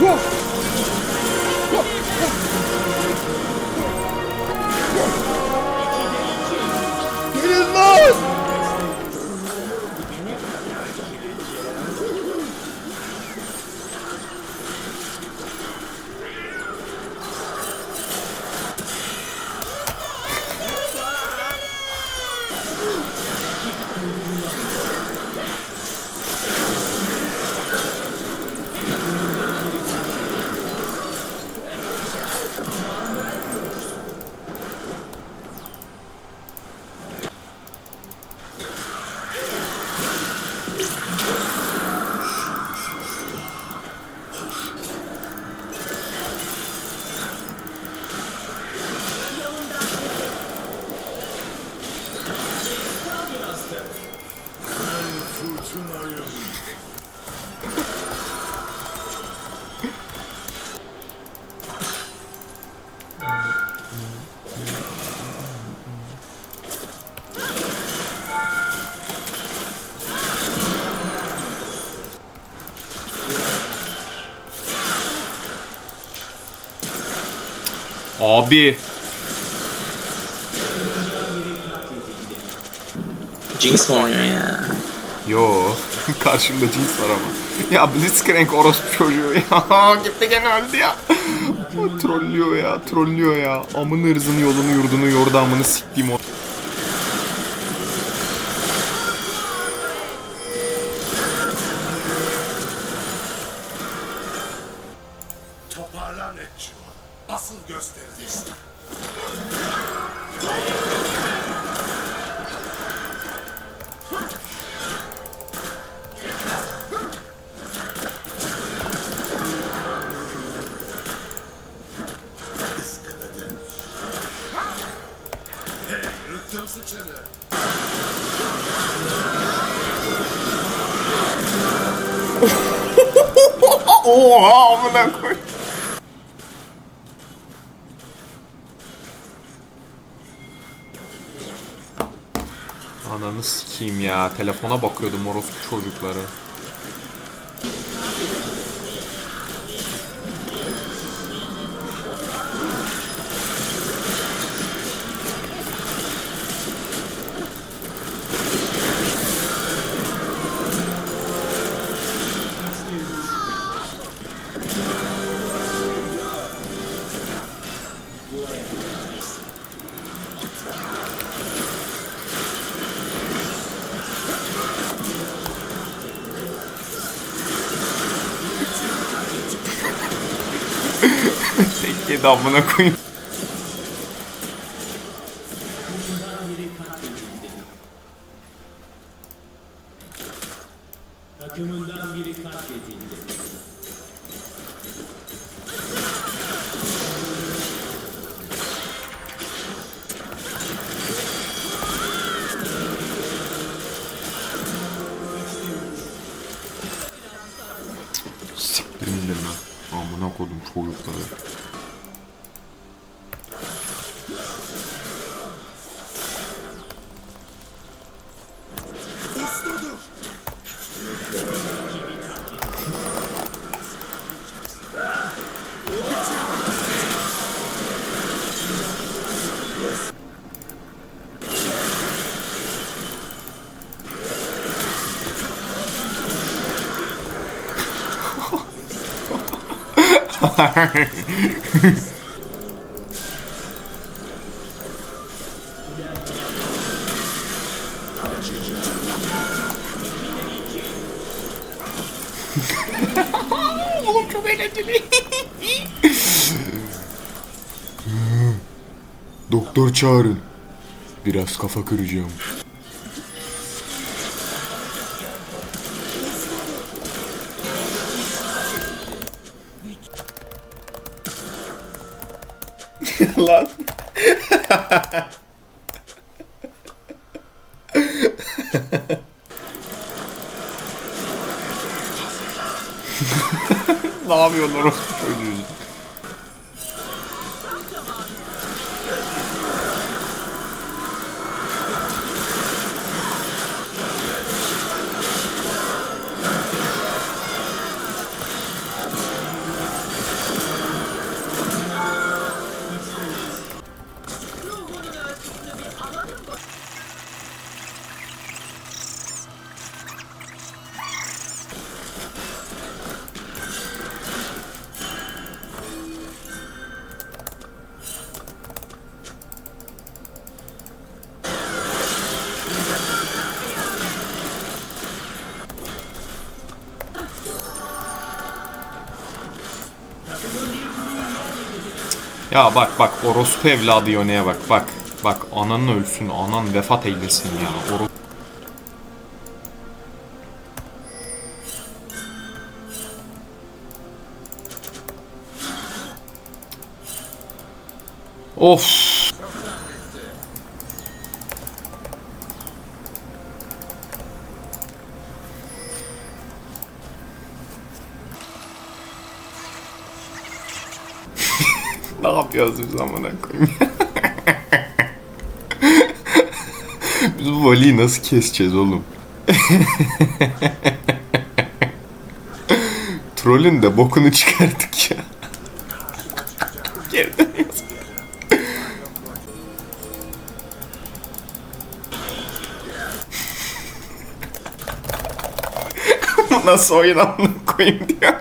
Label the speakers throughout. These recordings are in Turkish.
Speaker 1: Whoa!
Speaker 2: Abi.
Speaker 3: Jinx mi oynuyor ya?
Speaker 2: Yo. Karşımda cins var ama. Ya Blitzcrank orospu çocuğu ya. Gitti gene öldü ya. Trollüyor ya. Trollüyor ya. Amın ırzını yolunu yurdunu yordu amını siktiğim o.
Speaker 4: Asıl gösteririz.
Speaker 2: Ananı sikeyim ya. Telefona bakıyordum orospu çocukları. Amına koyayım. Oğlum çok eğlenceli. Doktor çağırın. Biraz kafa kıracağım. ne yapıyorlar? Ölüyoruz. Ya bak bak orospu evladı Yone'ye bak bak. Bak ananın ölsün anan vefat eylesin ya. Oros... Of. Biz amına koyayım? biz bu valiyi nasıl keseceğiz oğlum? Trollün de bokunu çıkardık ya. Geri dönüyoruz. Bu nasıl oyun amına koyayım diyor.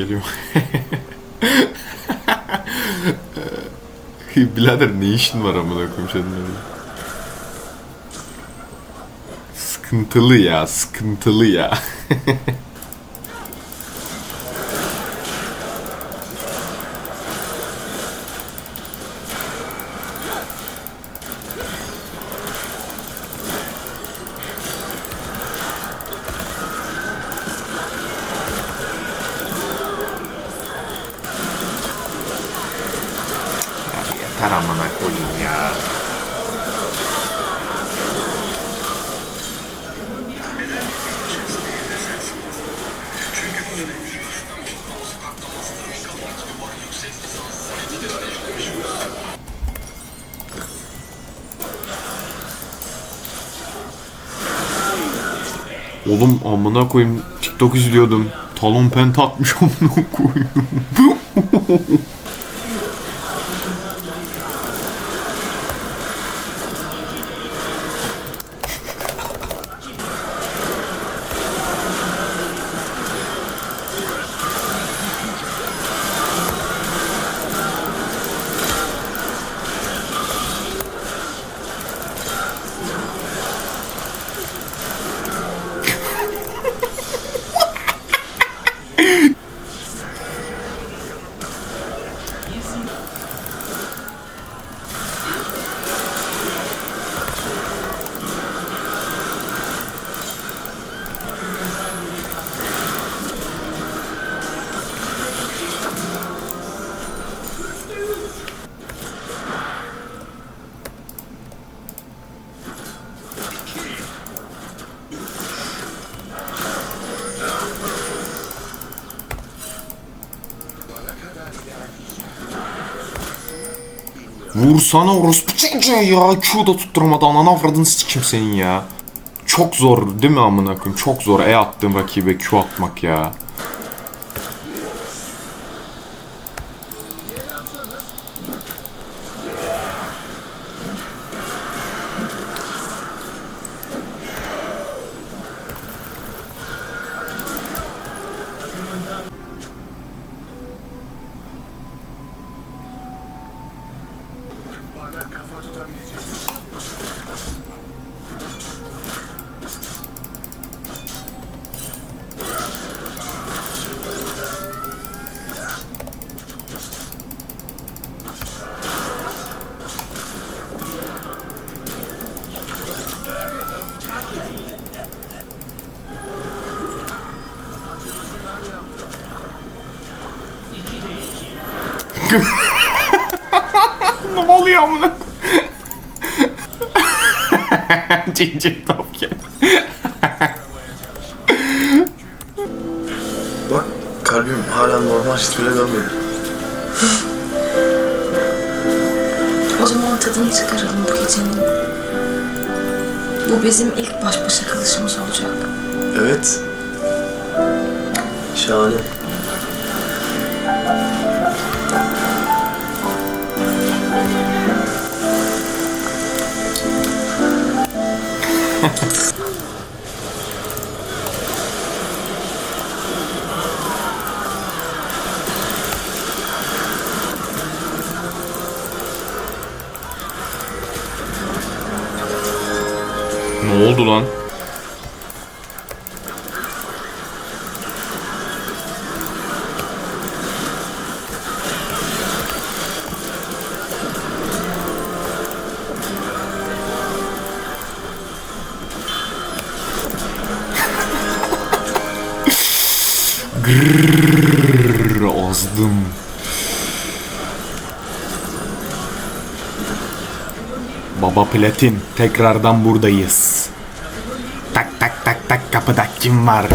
Speaker 2: Dolanıp geliyorum. Birader ne işin var amına koyayım senin öyle? Sıkıntılı ya, sıkıntılı ya. Oğlum amına koyayım TikTok izliyordum. Talon penta atmış amına koyayım. Vursana orospu çocuğu ya. Q da tutturamadı ananı avradını sikim senin ya. Çok zor değil mi amına koyayım? Çok zor E attığın rakibe Q atmak ya. ne oluyor amına? Cincin topke.
Speaker 5: Bak kalbim hala normal ritüele dönmedi.
Speaker 6: O zaman tadını çıkaralım bu gecenin. Bu bizim ilk baş başa kalışımız olacak.
Speaker 5: Evet. Şahane.
Speaker 2: Ne oldu lan? Grrrr, azdım. Baba Platin tekrardan buradayız. Tak tak tak tak kapıda kim var?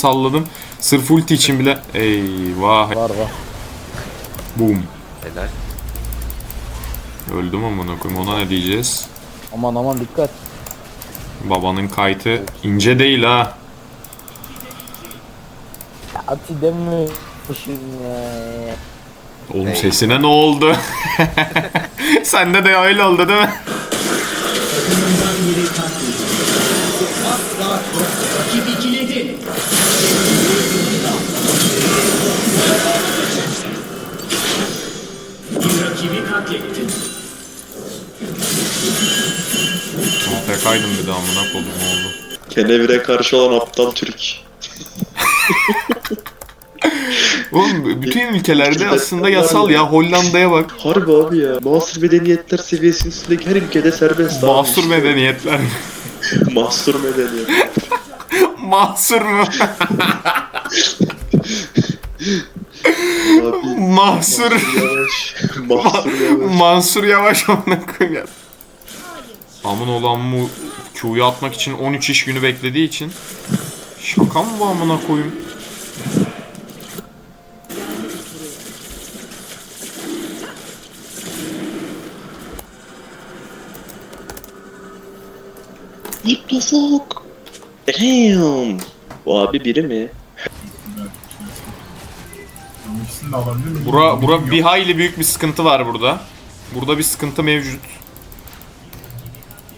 Speaker 2: Salladım. Sırf ulti için bile. Eyvah.
Speaker 1: Var var.
Speaker 2: Boom.
Speaker 7: Helal.
Speaker 2: Öldüm amına koyayım. Ona ne diyeceğiz?
Speaker 1: Aman aman dikkat.
Speaker 2: Babanın kaytı ince değil ha.
Speaker 1: Ati demişim ya.
Speaker 2: Oğlum sesine ne oldu? Sende de öyle oldu değil mi?
Speaker 8: Takımından biri
Speaker 2: Tekaydım bir de amına koydum ne oldu?
Speaker 5: Kenevire karşı olan aptal Türk.
Speaker 2: Oğlum bütün ülkelerde aslında yasal ya. Hollanda'ya bak.
Speaker 5: Harbi abi ya. Mahsur medeniyetler seviyesinin üstündeki her ülkede serbest abi.
Speaker 2: Mahsur medeniyetler.
Speaker 5: Mahsur medeniyet.
Speaker 2: Mahsur mu?
Speaker 5: Abi
Speaker 2: Mahsur.
Speaker 5: yavaş. Mahsur yavaş.
Speaker 2: Mansur Yavaş koyayım ya. Amın olan bu Q'yu atmak için 13 iş günü beklediği için Şaka mı bu amına koyayım?
Speaker 5: İplosok. Damn. Bu abi biri mi?
Speaker 2: Bura, bura bir hayli büyük bir sıkıntı var burada. Burada bir sıkıntı mevcut.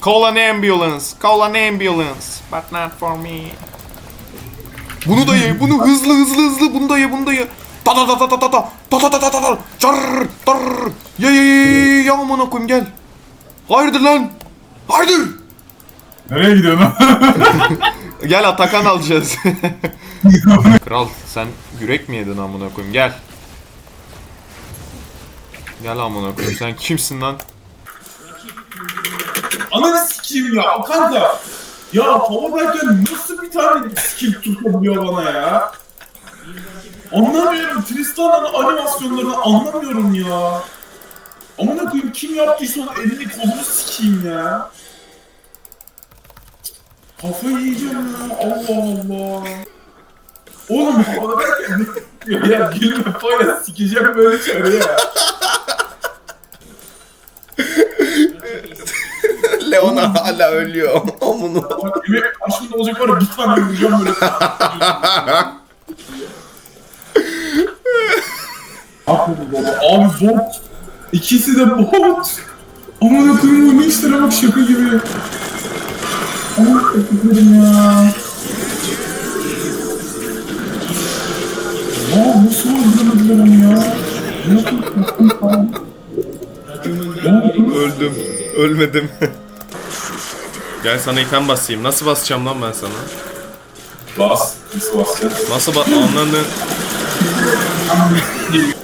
Speaker 2: Call an ambulance. Call an ambulance. But not for me. Bunu da ye. Bunu hızlı hızlı hızlı. Bunu da ye. Bunu da ye. Ta ta ta ta ta ta ta. Ta ta ta ta ta ta. Çar tar. Ye ye ye ye amına koyayım gel. Hayırdır lan? Hayırdır?
Speaker 9: Nereye gidiyorsun?
Speaker 2: Gel Atakan alacağız. Kral sen yürek mi yedin amına koyayım gel. Gel amına koyayım sen kimsin lan?
Speaker 9: Ananı sikeyim ya kanka. Ya Powerback'ten nasıl bir tane skill tutabiliyor bana ya? Anlamıyorum. Tristan'ın animasyonlarını anlamıyorum ya. Amına koyayım kim yaptıysa onun elini kolunu sikeyim ya. Kafayı yiyeceğim ya. Allah Allah. Oğlum ne yapıyor ya? Gülme falan sikeceğim böyle şeyleri ya.
Speaker 2: Leona hala ölüyor. Amına.
Speaker 9: Yemek karşımda olacak var ya bir tane vuracağım böyle. Abi zor. İkisi de bot. Amına koyayım bu ne işlere bak şaka gibi. Aman öpüyorum ya. Ya nasıl öldüremediler onu ya? Ne oldu?
Speaker 2: Öldüm. Ölmedim. Gel sana item basayım. Nasıl basacağım lan ben sana?
Speaker 9: Bas. Nasıl basacağız?
Speaker 2: Nasıl bas... Anladın.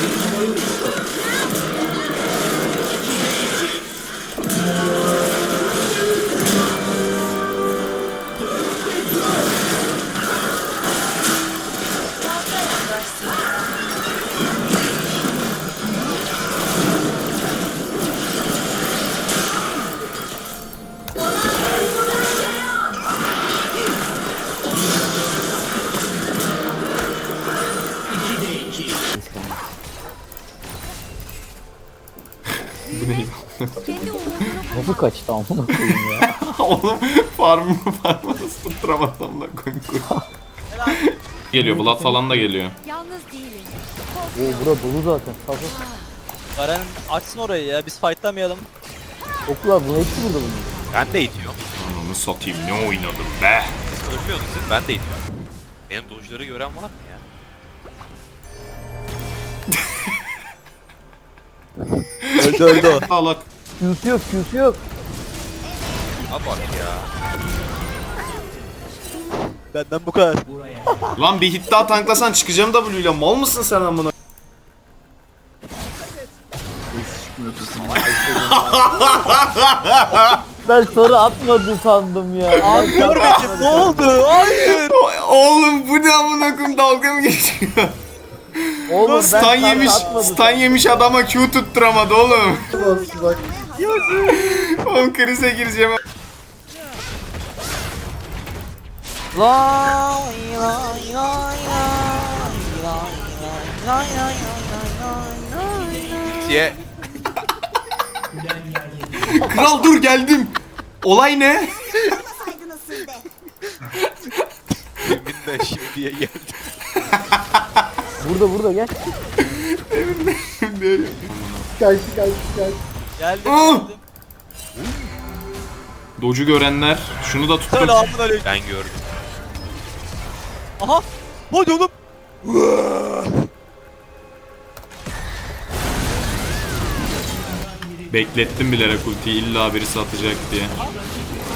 Speaker 2: Thank you. Farmı nasıl tutturamadım lan koyun koyun. Geliyor Blood falan da geliyor.
Speaker 7: Yalnız değilim.
Speaker 1: Oo bura dolu zaten. Sağ.
Speaker 10: Garen açsın orayı ya biz fightlamayalım.
Speaker 1: Oklar bu hepsi burada bunun.
Speaker 11: Ben de itiyorum.
Speaker 2: Ananı satayım ne oynadım be.
Speaker 11: Ölmüyorsunuz siz ben de itiyorum. Benim dojları gören var mı ya?
Speaker 10: öldü öldü o.
Speaker 1: Q'su yok Q'su yok.
Speaker 11: Bak ya.
Speaker 10: Benden bu kadar.
Speaker 2: Lan bir hit daha tanklasan çıkacağım W ile mal mısın sen amına?
Speaker 1: Ben soru atmadı sandım ya.
Speaker 10: Abi görmedim ne oldu? Hayır.
Speaker 2: Oğlum bu ne amına koyayım dalga mı geçiyor?
Speaker 1: Oğlum ben
Speaker 2: Stun
Speaker 1: sarı
Speaker 2: yemiş,
Speaker 1: atmadı
Speaker 2: stun
Speaker 1: sandım.
Speaker 2: yemiş adama Q tutturamadı oğlum.
Speaker 5: Bas bak.
Speaker 2: Oğlum krize gireceğim.
Speaker 11: Diye
Speaker 2: Kral dur geldim. Olay ne?
Speaker 11: emin de şimdiye geldi.
Speaker 1: Burada burada gel.
Speaker 5: Kaçtı kaçtı kaçtı.
Speaker 10: Geldim
Speaker 2: Ah!
Speaker 10: geldim.
Speaker 2: Docu görenler şunu da tuttum.
Speaker 10: Selamun aleyküm.
Speaker 11: Ben gördüm.
Speaker 10: Aha. Hadi oğlum.
Speaker 2: Beklettim bilerek ultiyi illa birisi atacak diye.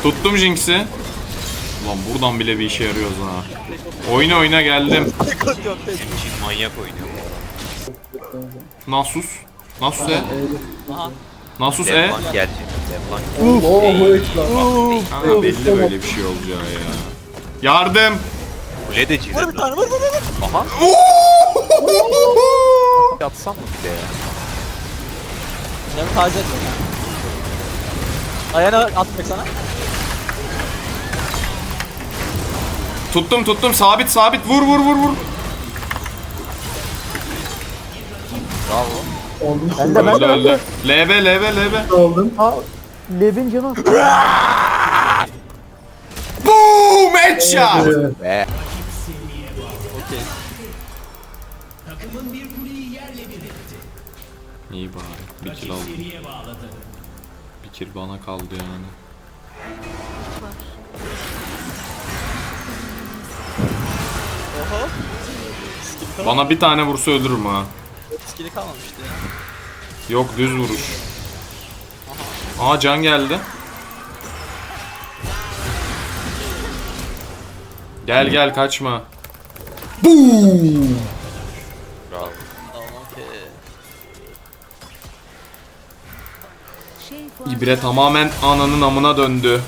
Speaker 2: Tuttum Jinx'i. Ulan buradan bile bir işe yarıyoruz ha. Oyna oyna geldim.
Speaker 11: Benim için manyak oynuyor.
Speaker 2: Nasus. Nasus E.
Speaker 10: Aha.
Speaker 2: Nasus E.
Speaker 11: Devlan gelecek.
Speaker 2: Kanka belli böyle bir şey olacağı ya. Yardım.
Speaker 11: Kule de
Speaker 10: Vur bir
Speaker 11: cilet.
Speaker 10: tane vur vur vur.
Speaker 11: Aha. Yatsam mı bir de ya?
Speaker 10: Canım taze et. Ayağına atmak sana.
Speaker 2: Tuttum tuttum sabit sabit vur vur vur vur.
Speaker 1: Ben de ben
Speaker 2: Öldü
Speaker 1: de ben
Speaker 2: öldü.
Speaker 1: de.
Speaker 2: LB LB LB.
Speaker 5: Aldım.
Speaker 1: Aa, Levin canı.
Speaker 2: Boom headshot.
Speaker 11: Be.
Speaker 8: Kuleyi yerle bir etti.
Speaker 2: İyi bari. Aldım.
Speaker 8: Seriye bağladı.
Speaker 2: Bir kill bana kaldı yani.
Speaker 10: Oho.
Speaker 2: Bana bir tane vursa öldürürüm ha.
Speaker 10: Skill'i kalmamıştı ya.
Speaker 2: Yok düz vuruş. Aa can geldi. Gel gel kaçma.
Speaker 10: Bravo.
Speaker 2: İbre tamamen ananın amına döndü.